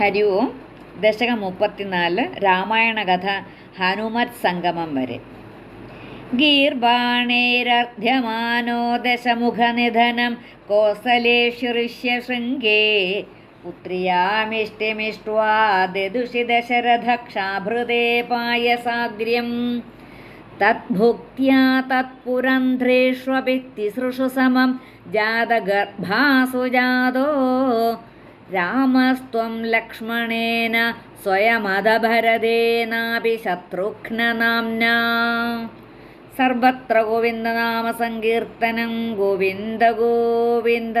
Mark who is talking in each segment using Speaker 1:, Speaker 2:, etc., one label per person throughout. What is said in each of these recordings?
Speaker 1: ഹരി ഓം ദശകം മുപ്പത്തിനാല് രാമായണ കഥ ഹനുമത് സംഗമം വരെ. ഗീർബാണേരർധ്യമാനോ ദശമുഖനിധനം കോസലേഷു ശൃംഗേ. പുത്രിയാമിഷ്ടിമിഷ്ട്വാ ദദുഷി ദശരഥക്ഷാഭൃതേ പായസാഗ്ര്യം. തദ്ഭുക്ത്യാ തത്പുരന്ധ്രേഷ്വപി തിസൃഷു സമം ജാതഗർഭാസു ജാതോ രാമസ്ത്വം ലക്ഷ്മണേന സ്വയമതഭരതേനാപി ശത്രുഘ്നനാംന സർവത്ര ഗോവിന്ദനാമസങ്കീർത്തനം ഗോവിന്ദ ഗോവിന്ദ.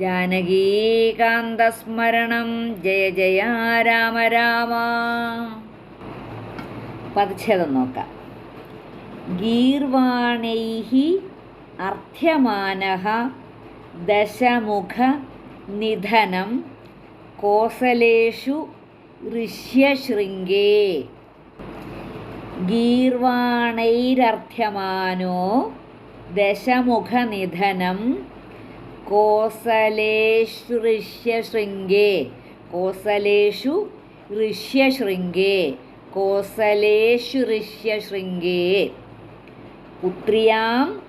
Speaker 1: ജാനകീകാന്തസ്മരണം ജയ ജയ രാമ രാമ. പതിച്ഛേദം നോക്കാം. ഗീർവാണൈ അർത്ഥ്യമാന ദശമുഖ നിധനം കോസലേഷു ഋഷ്യശൃംഗേ. ഗീർവാണൈരർത്ഥ്യമാനോ ദശമുഖനിധനം കോസലേഷു ഋഷ്യശൃംഗേ. കോസലേഷു ഋഷ്യശൃംഗേ. കോസലേഷു ഋഷ്യശൃംഗേ. പുത്രിയാം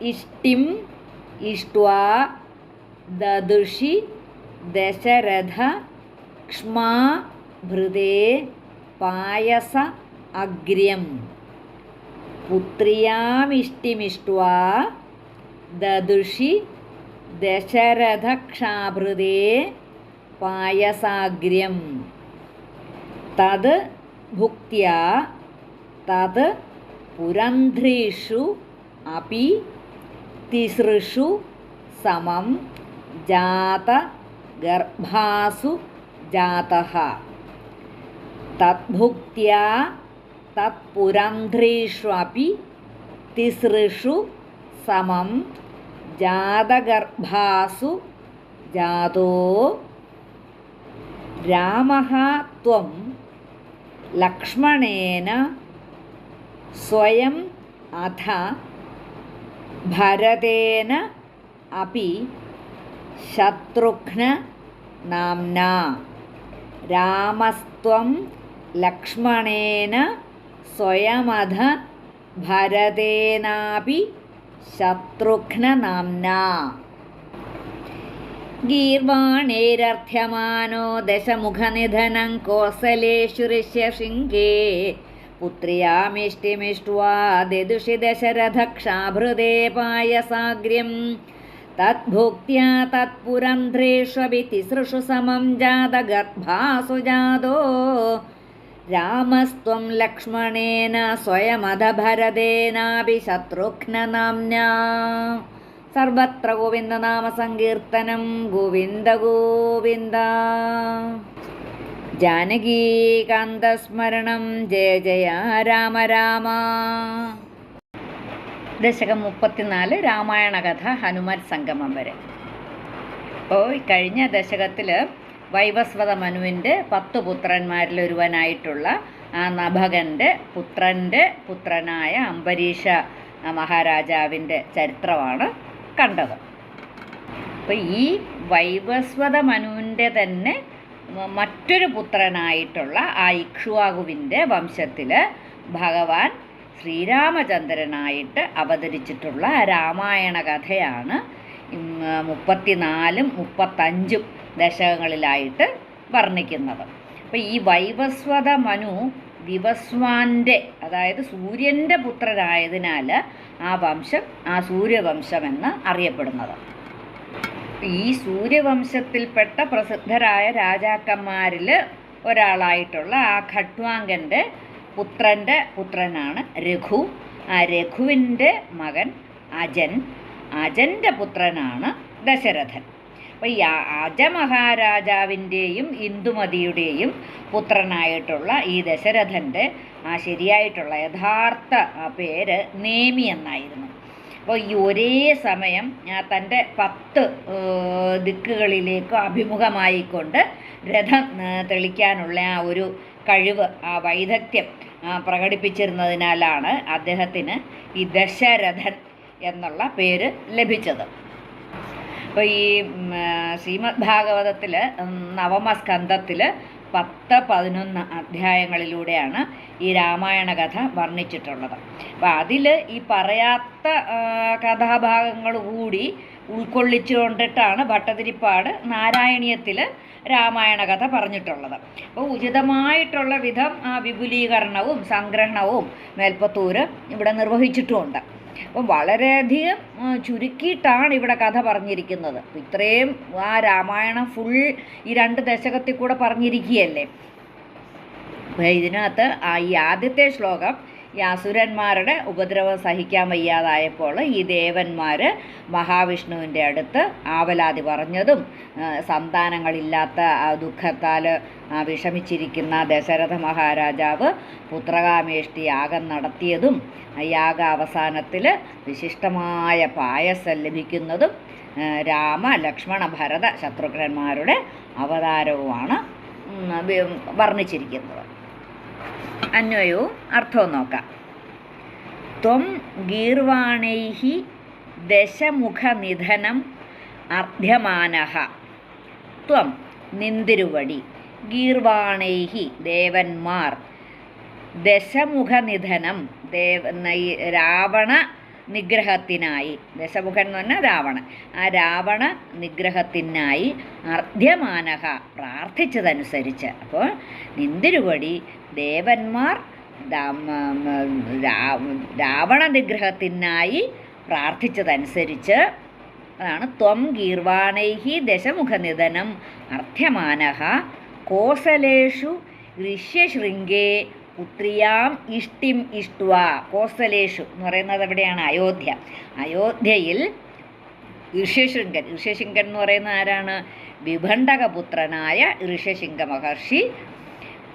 Speaker 1: ഇഷ്ടിം ഇഷ്ട്വാ ദദുഷി ദശരഥ ക്ഷ്മാ ഭൃതേ പായസ അഗ്ര്യം. പുത്രിയാമിഷ്ടിമിഷ്ട്വാ ദദുഷി ദശരഥക്ഷാഭൃതേ പായസാഗ്ര്യം. തത് ഭുക്യ തത് പുരന്ധ്രീഷു അപി തിസൃഷു സമം ജാത ഗർഭാസു ജാതഃ തദ്ഭുക്ത്യാ തത്പുരന്ധ്രീഷു അപി തിസൃഷു സമം ജാതഗർഭാസു ജാതോ രാമഃ ത്വം ലക്ഷ്മണേന സ്വയം അഥ ഭരതേന അപി ശത്രുഘ്ന നാംന രാമസ്ത്വം ലക്ഷ്മണേന സ്വയമധ ഭരതേനാപി ശത്രുഘ്ന നാംന. ഗീർവാണേരർത്ഥ്യമാനോ ദശമുഖനിധനം കോസലേഷു ഋഷ്യശൃംഗേ പുത്രിയാമിഷ്ടിമിഷ്ട്വാ തദ്ഭുക്ത്യാ തത്പുരന്ധ്രേഷ്വപി തിസൃഷു സമം ജാതഗർഭാസു ജാതോ. രാമസ്ത്വം ലക്ഷ്മണേന സ്വയമധഭരതേനാപി ശത്രുഘ്നനാംനാ സർവത്ര ഗോവിന്ദനാമസങ്കീർത്തനം ഗോവിന്ദ ഗോവിന്ദ. ജാനകീകാന്തസ്മരണം ജയ ജയ രാമ രാമ. ദശകം മുപ്പത്തിനാല് രാമായണ കഥ ഹനുമാൻ സംഗമം വരെ. അപ്പോൾ കഴിഞ്ഞ ദശകത്തിൽ വൈവസ്വത മനുവിന്റെ പത്ത് പുത്രന്മാരിലൊരുവനായിട്ടുള്ള ആ നഭകന്റെ പുത്രന്റെ പുത്രനായ അംബരീഷ മഹാരാജാവിന്റെ ചരിത്രമാണ് കണ്ടത്. അപ്പോൾ ഈ വൈവസ്വത മനുവിന്റെ തന്നെ മറ്റൊരു പുത്രനായിട്ടുള്ള ആ ഇക്ഷ്വാകുവിന്റെ വംശത്തിൽ ഭഗവാൻ ശ്രീരാമചന്ദ്രനായിട്ട് അവതരിച്ചിട്ടുള്ള രാമായണ കഥയാണ് മുപ്പത്തിനാലും മുപ്പത്തഞ്ചും ദശകങ്ങളിലായിട്ട് വർണിക്കുന്നത്. അപ്പോൾ ഈ വൈവസ്വത മനു വിവസ്വാന്റെ അതായത് സൂര്യന്റെ പുത്രനായതിനാൽ ആ വംശം ആ സൂര്യവംശം എന്ന് അറിയപ്പെടുന്നത്. ഈ സൂര്യവംശത്തിൽപ്പെട്ട പ്രസിദ്ധരായ രാജാക്കന്മാരിൽ ഒരാളായിട്ടുള്ള ആ ഖട്വാങ്കന്റെ പുത്രന്റെ പുത്രനാണ് രഘു. ആ രഘുവിന്റെ മകൻ അജൻ. അജന്റെ പുത്രനാണ് ദശരഥൻ. അപ്പോൾ ഈ അജമഹാരാജാവിന്റെയും ഇന്ദുമതിയുടെയും പുത്രനായിട്ടുള്ള ഈ ദശരഥന്റെ ആ ശരിയായിട്ടുള്ള യഥാർത്ഥ പേര് നേമി എന്നായിരുന്നു. അപ്പോൾ ഈ ഒരേ സമയം തന്റെ പത്ത് ദിക്കുകളിലേക്ക് അഭിമുഖമായിക്കൊണ്ട് രഥം തെളിക്കാനുള്ള ആ ഒരു കഴിവ് ആ വൈദഗ്ധ്യം പ്രകടിപ്പിച്ചിരുന്നതിനാലാണ് അദ്ദേഹത്തിന് ഈ ദശരഥൻ എന്നുള്ള പേര് ലഭിച്ചത്. അപ്പോൾ ഈ ശ്രീമദ് ഭാഗവതത്തിൽ നവമസ്കന്ധത്തിൽ പത്ത് പതിനൊന്ന് അധ്യായങ്ങളിലൂടെയാണ് ഈ രാമായണ കഥ വർണിച്ചിട്ടുള്ളത്. അപ്പോൾ അതിൽ ഈ പറയാത്ത കഥാഭാഗങ്ങൾ കൂടി ഉൾക്കൊള്ളിച്ചുകൊണ്ടിട്ടാണ് ഭട്ടതിരിപ്പാട് നാരായണീയത്തിൽ രാമായണ കഥ പറഞ്ഞിട്ടുള്ളത്. അപ്പോൾ ഉചിതമായിട്ടുള്ള വിധം ആ വിപുലീകരണവും സംഗ്രഹണവും മേൽപ്പത്തൂർ ഇവിടെ നിർവഹിച്ചിട്ടുമുണ്ട്. അപ്പം വളരെയധികം ചുരുക്കിയിട്ടാണ് ഇവിടെ കഥ പറഞ്ഞിരിക്കുന്നത്. ഇത്രയും ആ രാമായണം ഫുൾ ഈ രണ്ട് ദശകത്തിൽ കൂടെ പറഞ്ഞിരിക്കുകയല്ലേ? ഇതിനകത്ത് ഈ ആദ്യത്തെ ശ്ലോകം ഈ അസുരന്മാരുടെ ഉപദ്രവം സഹിക്കാൻ വയ്യാതായപ്പോൾ ഈ ദേവന്മാർ മഹാവിഷ്ണുവിന്റെ അടുത്ത് ആവലാതി പറഞ്ഞതും സന്താനങ്ങളില്ലാത്ത ദുഃഖത്താൽ വിഷമിച്ചിരിക്കുന്ന ദശരഥ മഹാരാജാവ് പുത്രകാമേഷ്ടി യാഗം നടത്തിയതും യാഗ അവസാനത്തിൽ വിശിഷ്ടമായ പായസം ലഭിക്കുന്നതും രാമ ലക്ഷ്മണ ഭരത ശത്രുഘ്നന്മാരുടെ അവതാരവുമാണ് വർണിച്ചിരിക്കുന്നത്. അന്വയവും അർത്ഥവും നോക്കാം. ത്വം ഗീർവാണൈः ദശമുഖനിധനം അർധ്യമാനഃ ത്വം നിന്തിരുവടി ഗീർവാണൈഹി ദേവന്മാർ ദശമുഖനിധനം ദേവ രാവണ നിഗ്രഹത്തിനായി. ദശമുഖൻ എന്ന് പറഞ്ഞാൽ രാവണൻ. ആ രാവണ നിഗ്രഹത്തിനായി അർധ്യമാനഹ പ്രാർത്ഥിച്ചതനുസരിച്ച്. അപ്പോൾ നിന്തിരുപടി ദേവന്മാർ രാവണ നിഗ്രഹത്തിനായി പ്രാർത്ഥിച്ചതനുസരിച്ച് അതാണ് ത്വം ഗീർവാണൈഹി ദശമുഖ നിധനം അർദ്ധ്യമാനഹ കോസലേഷു ഋഷ്യശൃംഗേ പുത്രിയാം ഇഷ്ടിം ഇഷ്ടുവ. കോസലേഷു എന്ന് പറയുന്നത് എവിടെയാണ്? അയോധ്യ. അയോധ്യയിൽ ഋഷ്യശൃംഗൻ. ഋഷ്യശൃംഗൻ എന്ന് പറയുന്ന ആരാണ്? വിഭണ്ഡകപുത്രനായ ഋഷ്യശൃംഗ മഹർഷി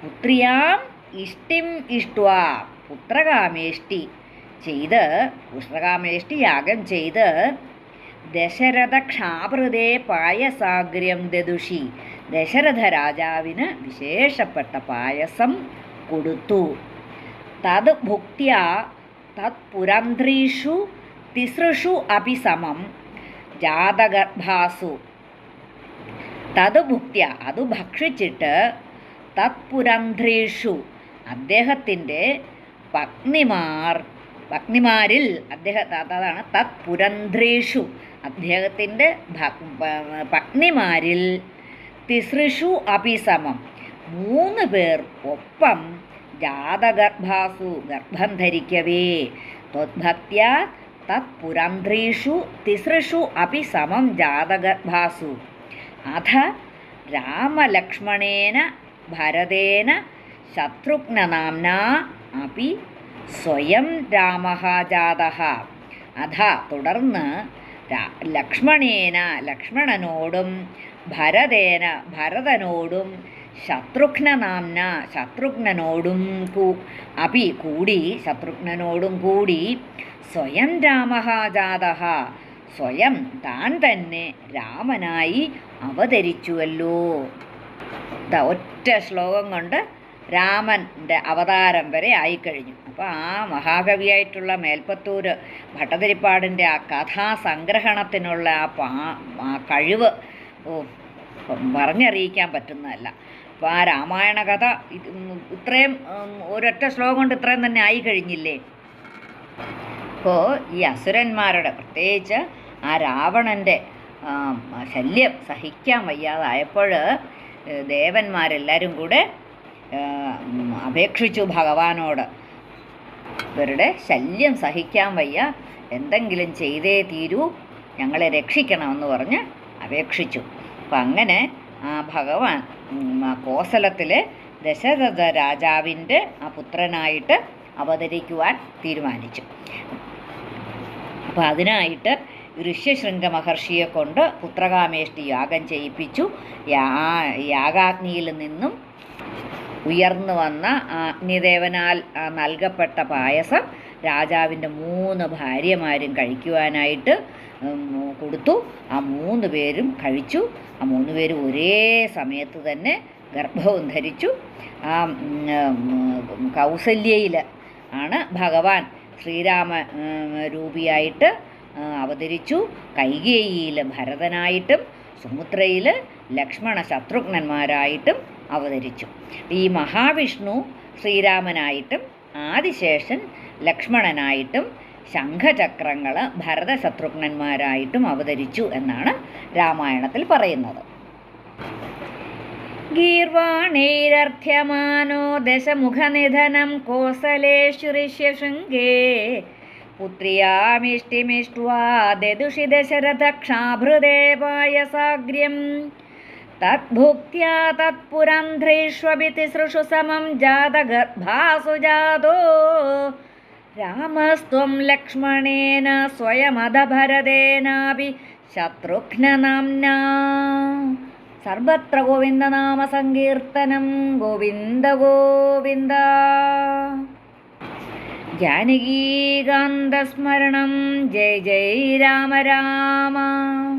Speaker 1: പുത്രിയാം ഇഷ്ടിം ഇഷ്ടുവ. പുത്രകാമേഷ്ടി ചെയ്ത് പുത്രകാമേഷ്ടി യാഗം ചെയ്ത് ദശരഥ ക്ഷാപൃതേ പായസാഗ്ര്യം ദദുഷി. ദശരഥ രാജാവിന് വിശേഷപ്പെട്ട പായസം കൊടുത്തു. തത് ഭുക്യ തത് പുരന്ധ്രീഷു തിസൃഷു അപി സമം ജാതഗർഭാസു. തത് ഭുക്യ അത് ഭക്ഷിച്ചിട്ട് തത് പുരന്ധ്രീഷു അദ്ദേഹത്തിന്റെ പത്നിമാർ പത്നിമാരിൽ അദ്ദേഹ അതാണ് തത് പുരന്ധ്രീഷു അദ്ദേഹത്തിന്റെ പത്നിമാരിൽ തിസൃഷു അപിസമം മൂന്ന് പേർ ഒപ്പം ജാതഗർഭാസു ഗർഭം ധരിക്കവേ. ത്വദ്ഭക്ത്യ തത്പുരന്ധ്രീഷു തിസൃഷു അപി സമം ജാതഗർഭാസു. അഥ രാമലക്ഷ്മണേന ഭരതേന ശത്രുഘ്നനാംനാ അപി സ്വയം രാമഃ ജാതഃ അഥ തുടർന്ന് ലക്ഷ്മണേന ലക്ഷ്മണനോടും ഭരതേന ഭരതനോടും ശത്രുഘ്നനാംന ശത്രുഘ്നനോടും കൂ അപി കൂടി ശത്രുഘ്നനോടും കൂടി സ്വയം രാമഹാജാത ജാതഃ സ്വയം താൻ തന്നെ രാമനായി അവതരിച്ചുവല്ലോ. ഒറ്റ ശ്ലോകം കൊണ്ട് രാമന്റെ അവതാരം വരെ ആയിക്കഴിഞ്ഞു. അപ്പോൾ ആ മഹാകവിയായിട്ടുള്ള മേൽപ്പത്തൂർ ഭട്ടതിരിപ്പാടിന്റെ ആ കഥാസംഗ്രഹണത്തിനുള്ള ആ കഴിവ് പറഞ്ഞറിയിക്കാൻ പറ്റുന്നതല്ല. അപ്പോൾ ആ രാമായണ കഥ ഇത്രയും ഒരൊറ്റ ശ്ലോകം കൊണ്ട് ഇത്രയും തന്നെ ആയി കഴിഞ്ഞില്ലേ? അപ്പോൾ ഈ അസുരന്മാരുടെ പ്രത്യേകിച്ച് ആ രാവണന്റെ ശല്യം സഹിക്കാൻ വയ്യാതായപ്പോൾ ദേവന്മാരെല്ലാവരും കൂടെ അപേക്ഷിച്ചു ഭഗവാനോട്. ഇവരുടെ ശല്യം സഹിക്കാൻ വയ്യ. എന്തെങ്കിലും ചെയ്തേ തീരൂ. ഞങ്ങളെ രക്ഷിക്കണമെന്ന് പറഞ്ഞ് അപേക്ഷിച്ചു. അപ്പം അങ്ങനെ ഭഗവാൻ കോസലത്തിലെ ദശരഥ രാജാവിന്റെ ആ പുത്രനായിട്ട് അവതരിക്കുവാൻ തീരുമാനിച്ചു. അപ്പോൾ അതിനായിട്ട് ഋഷ്യശൃംഗ മഹർഷിയെ കൊണ്ട് പുത്രകാമേഷ്ടി യാഗം ചെയ്യിപ്പിച്ചു. യാ യാഗാഗ്നിയിൽ നിന്നും ഉയർന്നു വന്ന അഗ്നിദേവനാൽ നൽകപ്പെട്ട പായസം രാജാവിന്റെ മൂന്ന് ഭാര്യമാരും കഴിക്കുവാനായിട്ട് കൊടുത്തു. ആ മൂന്ന് പേരും കഴിച്ചു. ആ മൂന്ന് പേരും ഒരേ സമയത്ത് തന്നെ ഗർഭവും ധരിച്ചു. ആ കൗസല്യയിൽ ആണ് ഭഗവാൻ ശ്രീരാമ രൂപിയായിട്ട് അവതരിച്ചു. കൈകേയിയിൽ ഭരതനായിട്ടും സുമുത്രയിൽ ലക്ഷ്മണ ശത്രുഘ്നന്മാരായിട്ടും അവതരിച്ചു. ഈ മഹാവിഷ്ണു ശ്രീരാമനായിട്ടും ആദിശേഷൻ ലക്ഷ്മണനായിട്ടും ശംഖചക്രങ്ങൾ ഭരതശത്രുഘ്നന്മാരായിട്ടും അവതരിച്ചു എന്നാണ് രാമായണത്തിൽ പറയുന്നത്. ഗീർവാണൈരർത്ഥ്യമാനോ ദശമുഖനിധനം കോസലേഷുരിഷ്യശൃംഗേ പുത്രിയാമിഷ്ടിമിഷ്ട്വാ ദദുഷി ദശരഥക്ഷാഭൃദേവായസാഗ്ര്യം തദ്ഭുക്ത്യാ തത്പുരന്ധ്രീഷ്വപി തിസൃഷു സമം ജാതഗർഭാസു ജാതോ രാമസ്ത്വം ലക്ഷ്മണേന സ്വയമധഭരതേനാപി ശത്രുഘ്നനാംനാ സർവത്ര ഗോവിന്ദനാമ സങ്കീർത്തനം ഗോവിന്ദ ഗോവിന്ദ ജാനകീകാന്തസ്മരണം जय जय രാമ രാമ